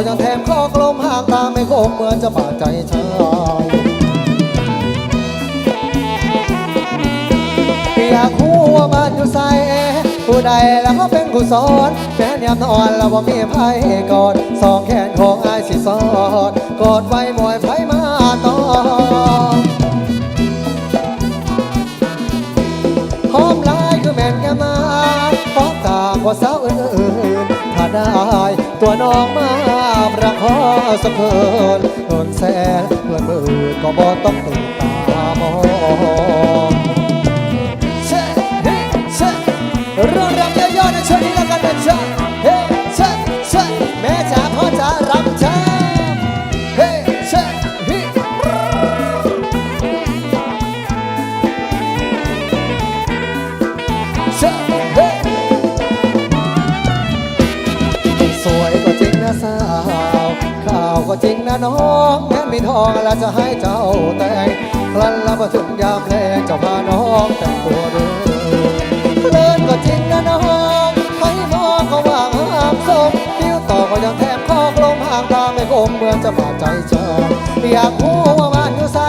ก็ยังแถมข้อกลมหางตาไม่คมเหมือนจะบาดใจชายอยากรู้ว่ามันอยู่ใส่ผู้ใดแล้วก็เป็นผู้สอนแม้ยมนอนแล้วว่ามีไพ่กอดสองแขนของอายสิสอดกอดไว้มวยไพ่มาต่อหอมลายคือแม่นแกมาพร้อมตากว่าสาวอื่นๆถ้าได้ตัวน้องมา สะเพินเพินแสนเพื่อนมือก็บ่ต้องตื่นตามองเช่เฮ้เช่เรื่องรำ แล้วจะให้เจ้าแต่งครั้นละมาถึงยามแลงจะพาน้องแต่งตัวเด้อเลินก็จริงนะน้องให้มองก็ว่างห้ามสมดิ้วต่อก็ยังแทบคอกลมห่างตาไม่คมเหมือนจะบาดใจเจออยากรู้ว่ามันอยู่ใส่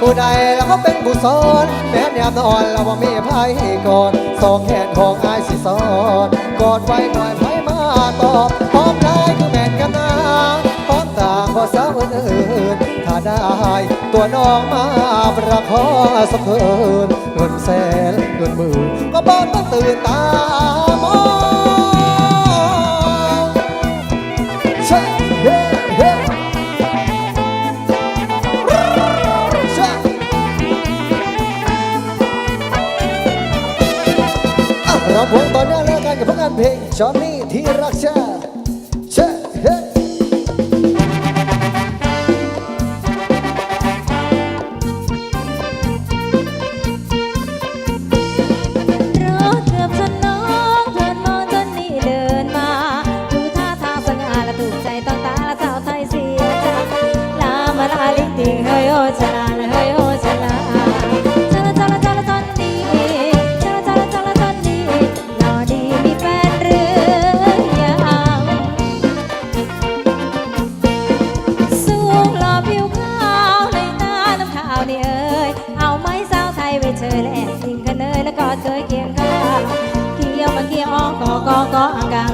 ผู้ใดแล้วก็เป็นผู้สอนแม้ยามนอนเราว่ามีไพ่ก่อนสองแขนของอายสิสอนกอดไว้หน่อยไพ่มาตอบพร้อมได้คือแม่นกันนะพร้อมต่างพอสาวอื่น ได้ ตัวน้องมาประคองสักเพิ่นเงินแสนเงินหมื่นก็บอกต้องตื่นตามองเช่เฮ้เฮ้เช่อะเราพวงต่อเนื่องแล้วกันกับผลงานเพลงจอนนี่ที่รักชา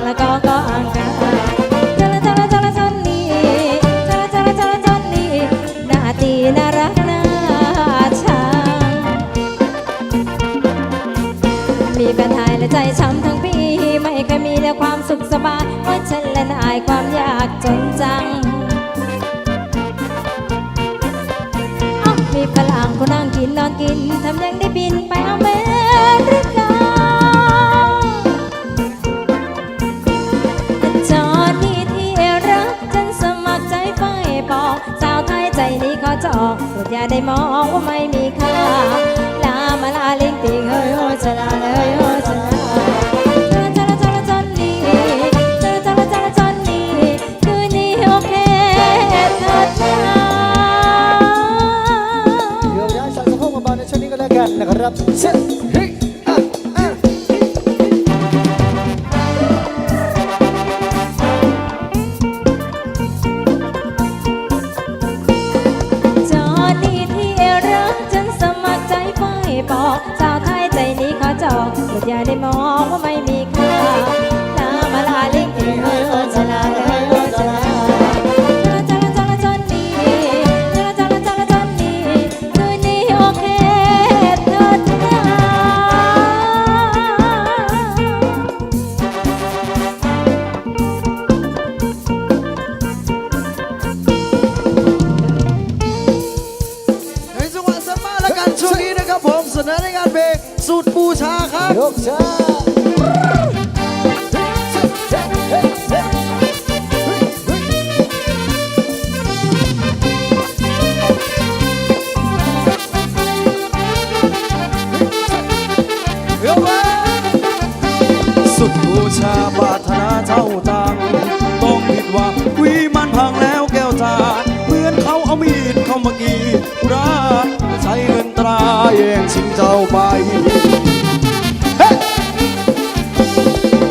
ออ่างกลางแล้วก็ก็อ่างกลางจละจละจละจนนี่จละจละจละจนนี่หน้าตีน่ารักน่าชังมีแฟนไทยและใจช้ำทั้งปีไม่เคยมีแต่ความสุขสบายเพราะฉันและนายความยากจนจังเอ้ามีฝรั่งคนนั่งกินนอนกินทำยังได้บินไปอเมริกา นี้ขอจอกโปรดอย่าได้มองว่าไม่มีค่า บอกสาวไทยใจนี้ขอจองโปรดอย่าได้มองว่าไม่มีค่า เพลงสูตรบูชาครับยกชาชาสุดบูชาปารถนาเท่าตังต้องผิดวังวีมันพังแล้วแก้วตาเหมือนเขาเอามีดเข้ามากินรา แย่งชิงเจ้าไป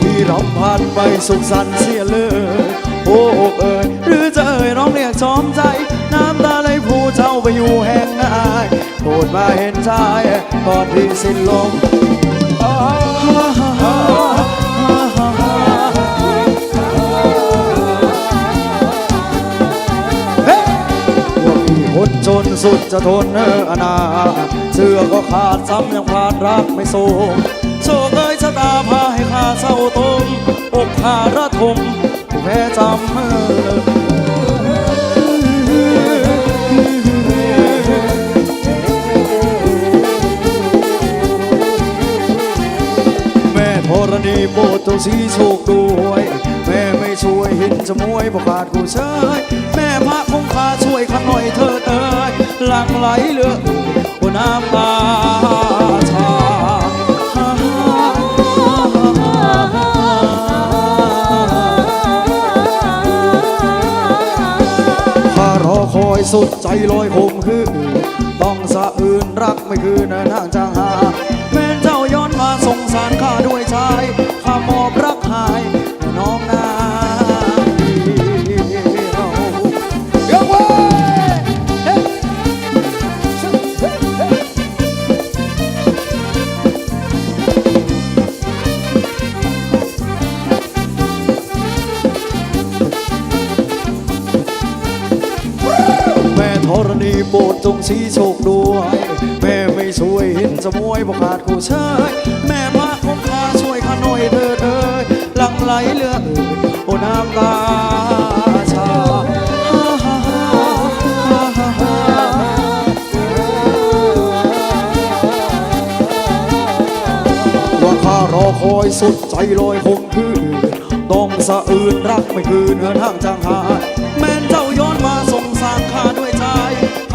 ที่รำพันไปสุขสันต์เสียเลยโอ้เอ๋ยหรือจะเอ่ยร้องเรียกชอมใจ น้ำตาไหลผู้เจ้าไปอยู่แห่งไหนโปรดมาเห็นชายก่อนที่สิ้นลม นสุดจะทนเอออนา เสื้อก็ขาดซ้ำยังพลาดรักไม่สูงโชคเอ้ยชะตาพาให้ข้าเศร้าตมอกขาระทมผู้แพ้จำเออแม่ธรณีโปรดจงสีโชคด้วย แม่ไม่ช่วยเห็นจะมวยประกาศกูเชยแม่พระ คงคาช่วยขันหน่อยเถิดเอ้ยหลังไหลเลือเอ่ยบนน้ำตาชาข้ารอคอยสุดใจลอยคมคือ ต้องสะอื่นรักไม่คืนนางจางหาแม่เจ้าย้อนมาสงสารข้าด้วยชายข้ามอบรัก ม่ธรณีโปรดจงชี้โชคด้วย แม่ไม่ช่วยเห็นจะมวยบอกขาดกูเชยแม่พระคงคาช่วยข้าหน่อยเถิดเอ้ยหลังไหลเลือเอ่ยโอ้น้ำตาชาว่าข้ารอคอยสุดใจลอยคงคือต้องสะอื่นรักไม่คืนเหินห่างจางหายแม่นเจ้าย้อนมาสงสารข้า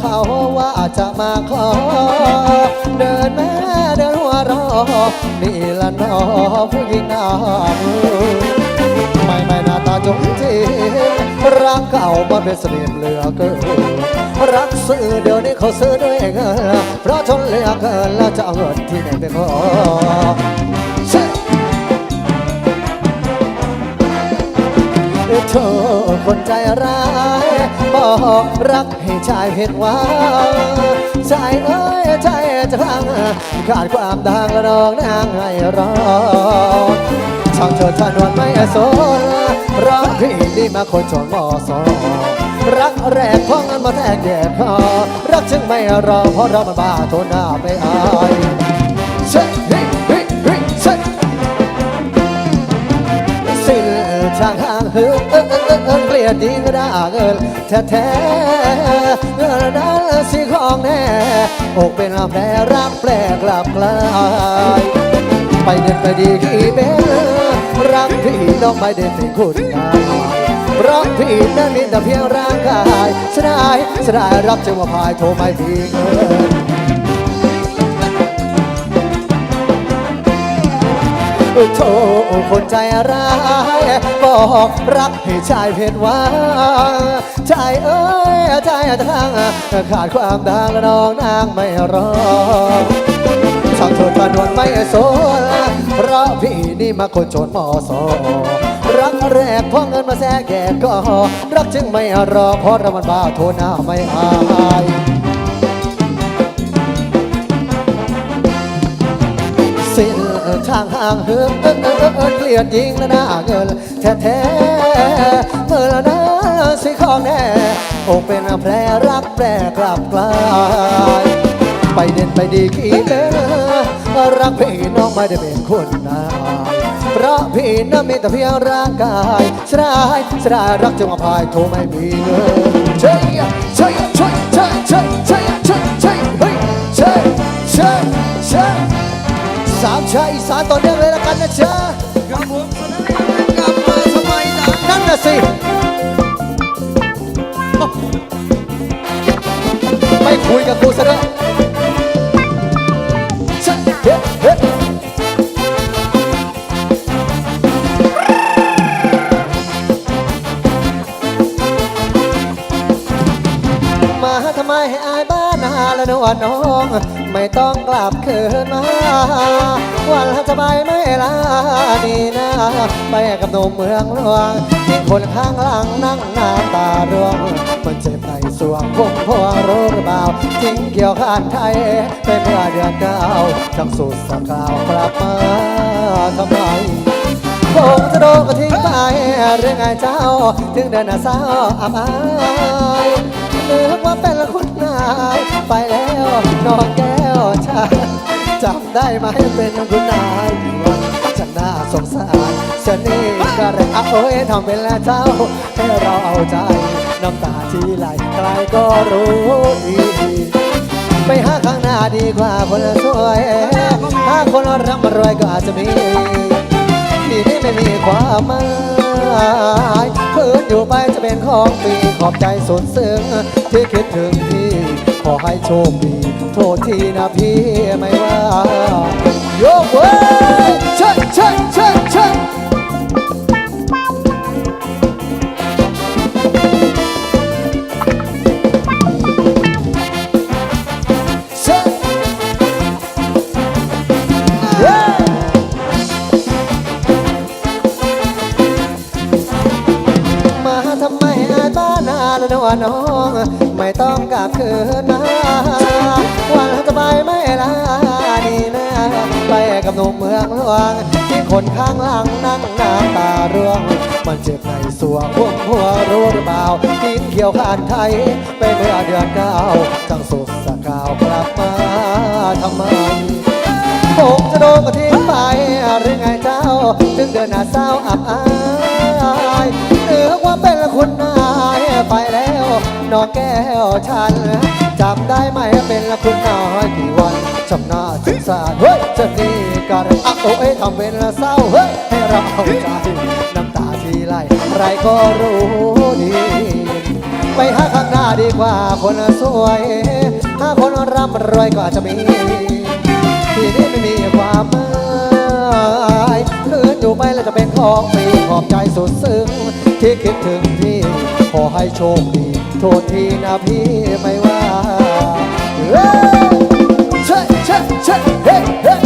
เขาว่าจะมาขอ เดินแม่เดินหัวเรอ นี่ละนอผู้หญิงหน้ามือไม่ไม่หน้าตาจงจีรักเก่าบ่เป็นสนิมเหลือเกินรักซื้อเดี๋ยวนี้เขาซื้อด้วยเงินเพราะทนเหลือเกินแล้วจะเอาเงินที่ไหนไปขอเธอคนใจร้าย บอกรักให้ชายผิดหวังใจเอ้ยใจจะพังขาดความดังและน้องนางให้รอช่างเธอทนวนไม่สนรักพี่ดีมาคนจนมอสอรักแรกพ้องนั้นมาแทกแยกคอรักจึงไม่รอเพราะเรามันบ้าโทนหน้าไม่อาย เฮ้อเกลียดดีก็ได้เงินแท้แท้เงินนั้นสิของแน่อกเป็นแผลรักแปลกกลับกลายไปเดินไปดีกี่เบลรักพี่น้องไม่เดินเป็นคุณนายราะพี่นั้นมีแต่เพียงร่างกายเสยดายเสยดายรับจึงว่าพายโทรไม่มีเงิน โธ่คนใจร้าย บอกรักให้ชายเพชรว่าชายเอ้ยชายทาง ขาดความดังและน้องนางไม่รอช่างโทษกันวนไม่สนเพราะพี่นี่มาคนจนมอสอรักแรกพราะเงินมาแทรกแก่ก็ รักจึงไม่รอเพราะรามันบ้าโทษหน้าไม่อายางเฮือเออเออเออเออเกลียดยิงและหน้าเงินแท้แท้ๆเมื่อละนะสิของแน่อกเป็นแผลรักแปรกลับกลายไปเด่นไปดีขี้เด้อรักพี่น้องไม่ได้เป็นคนนายเพราะพี่นั้นมีแต่เพียงร่างกายชรายชรายรักจึงอภัยโทรไม่มีเงินใช่ใช่ใช่ใช่ใช่ใช่ใช่ใช่เฮ้ยใช่ใช่ใช่ สามชายอีสานต่อเนื่องเลยละกันนะจ๊ะครับผมกลับมาทำไมดังนั่นน่ะสิไม่คุยกับกูซะแล้ว บายไม่ลาดีนะไปกับหนุ่มเมืองหลวงที่คนข้างหลังนั่งน้ำตาร่วงมันเจ็บในสวงผมพวงรู้หรือเปล่าทิ้งเกี่ยวข้านไทยไปเมื่อเดือนเก้าจังสุดสักกล่าวกลับมาทำไมคงจะโดนก็ทิ้งไปเรื่องไงเจ้า ถึงเดินหน้าเศร้าอับอายนึกว่าเป็นละคนนายไปแล้วนองแก้วชา จำได้ไหมเป็นคุณนายที่วันจะน่าสงสารเสน่ห์ก็เลยเอาเอ้ยทำเป็นแล้วเจ้า ให้เราเอาใจ น้ำตาที่ไหลใครก็รู้ดีไปหาข้างหน้าดีกว่าคนสวยหาคนร่ำรวยก็อาจจะมีที่นี่ไม่มีความหมายคืนอยู่ไปจะเป็นของปีขอบใจสุดซึ้งที่คิดถึงพี่ ขอให้โชคดี โทษทีนะพี่ไม่ว่า นาวันสบายไม่ลาดีนะไปกับหนุ่มเมืองหลวงที่คนข้างหลังนั่งน้ำตาร่วง มันเจ็บในสัวพวกหัวรู้หรือเปล่ากินเขียวผ่านไทยไปเมื่อเดือนเก้าจังสุดสกาวกลับมาทำไมผมจะโดนก็ทิ้งไปหรือไงเจ้า ถึงเดินหน้าเศร้าอับอายเนือว่าเป็นคุณนา น้องแก้วฉันจำได้ไหมเป็นละคุณน้อยกี่วันจำหน้าสงสารเฮ้ยจะนี่กันอะโอ้ยทำเป็นละเศร้าเฮ้ยให้เราเอาใจน้ำตาที่ไหลใครก็รู้ดีไปหาข้างหน้าดีกว่าคนสวยหาคนร่ำรวยก็อาจจะมีที่นี่ไม่มีความหมายคืนอยู่ไปแล้วจะเป็นของฟรีขอบใจสุดซึ้งที่คิดถึงพี่ขอให้โชคดี โทษทีนะพี่ไม่ว่าเฮ้ยเช่เช่เฮ้เฮ้